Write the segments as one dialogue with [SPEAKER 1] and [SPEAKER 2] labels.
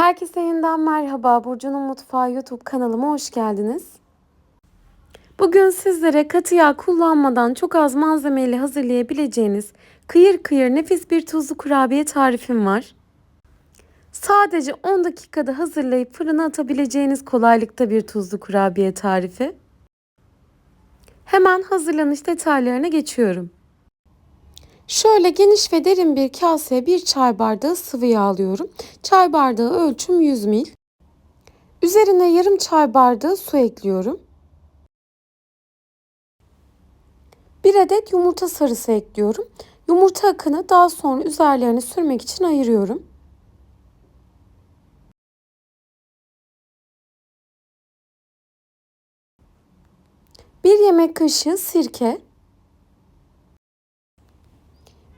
[SPEAKER 1] Herkese yeniden merhaba. Burcu'nun Mutfağı YouTube kanalıma hoş geldiniz. Bugün sizlere katı yağ kullanmadan çok az malzemeyle hazırlayabileceğiniz kıyır kıyır nefis bir tuzlu kurabiye tarifim var. Sadece 10 dakikada hazırlayıp fırına atabileceğiniz kolaylıkta bir tuzlu kurabiye tarifi. Hemen hazırlanış detaylarına geçiyorum. Şöyle geniş ve derin bir kaseye bir çay bardağı sıvı yağ alıyorum. Çay bardağı ölçüm 100 ml. Üzerine yarım çay bardağı su ekliyorum. Bir adet yumurta sarısı ekliyorum. Yumurta akını daha sonra üzerlerine sürmek için ayırıyorum. Bir yemek kaşığı sirke,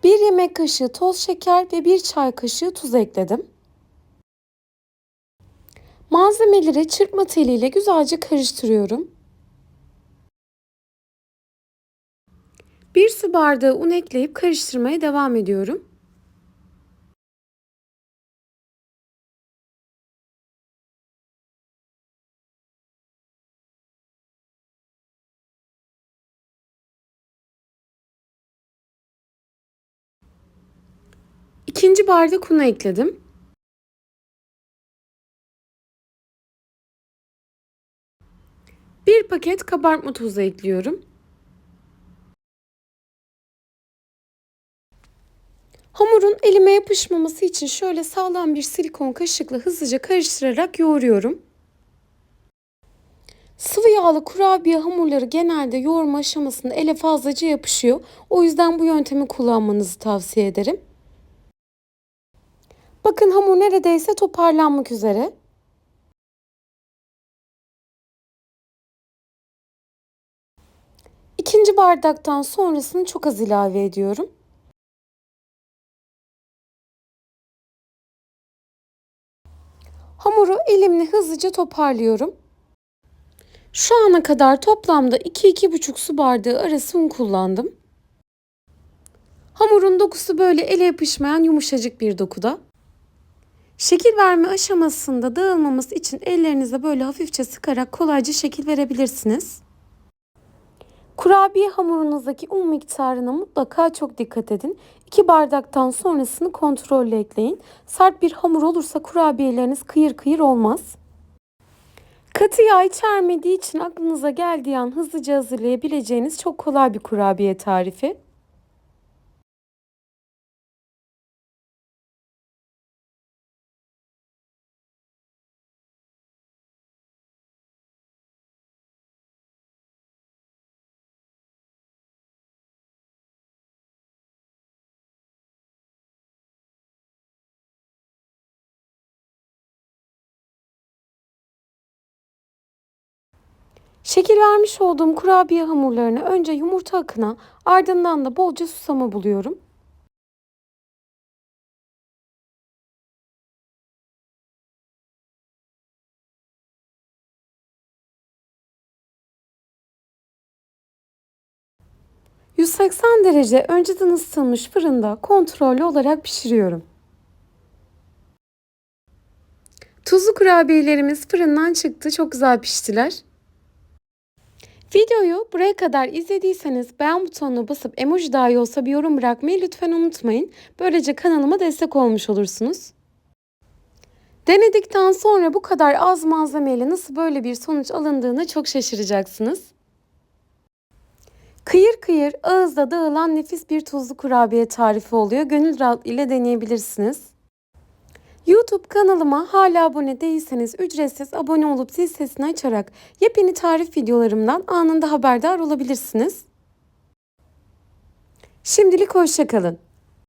[SPEAKER 1] bir yemek kaşığı toz şeker ve bir çay kaşığı tuz ekledim. Malzemeleri çırpma teliyle güzelce karıştırıyorum. Bir su bardağı un ekleyip karıştırmaya devam ediyorum. İkinci bardak unu ekledim. Bir paket kabartma tozu ekliyorum. Hamurun elime yapışmaması için şöyle sağlam bir silikon kaşıkla hızlıca karıştırarak yoğuruyorum. Sıvı yağlı kurabiye hamurları genelde yoğurma aşamasında ele fazlaca yapışıyor. O yüzden bu yöntemi kullanmanızı tavsiye ederim. Bakın hamur neredeyse toparlanmak üzere. İkinci bardaktan sonrasını çok az ilave ediyorum. Hamuru elimle hızlıca toparlıyorum. Şu ana kadar toplamda 2-2,5 su bardağı arası un kullandım. Hamurun dokusu böyle ele yapışmayan yumuşacık bir dokuda. Şekil verme aşamasında dağılmaması için ellerinize böyle hafifçe sıkarak kolayca şekil verebilirsiniz. Kurabiye hamurunuzdaki un miktarına mutlaka çok dikkat edin. 2 bardaktan sonrasını kontrolle ekleyin. Sert bir hamur olursa kurabiyeleriniz kıyır kıyır olmaz. Katı yağ içermediği için aklınıza geldiği an hızlıca hazırlayabileceğiniz çok kolay bir kurabiye tarifi. Şekil vermiş olduğum kurabiye hamurlarını önce yumurta akına ardından da bolca susama buluyorum. ...180 derece önceden ısıtılmış fırında kontrollü olarak pişiriyorum. Tuzlu kurabiyelerimiz fırından çıktı. Çok güzel piştiler. Videoyu buraya kadar izlediyseniz beğen butonuna basıp emoji dahi olsa bir yorum bırakmayı lütfen unutmayın. Böylece kanalıma destek olmuş olursunuz. Denedikten sonra bu kadar az malzemeyle nasıl böyle bir sonuç alındığını çok şaşıracaksınız. Kıyır kıyır ağızda dağılan nefis bir tuzlu kurabiye tarifi oluyor. Gönül rahat ile deneyebilirsiniz. YouTube kanalıma hala abone değilseniz ücretsiz abone olup zil sesini açarak yepyeni tarif videolarımdan anında haberdar olabilirsiniz. Şimdilik hoşçakalın.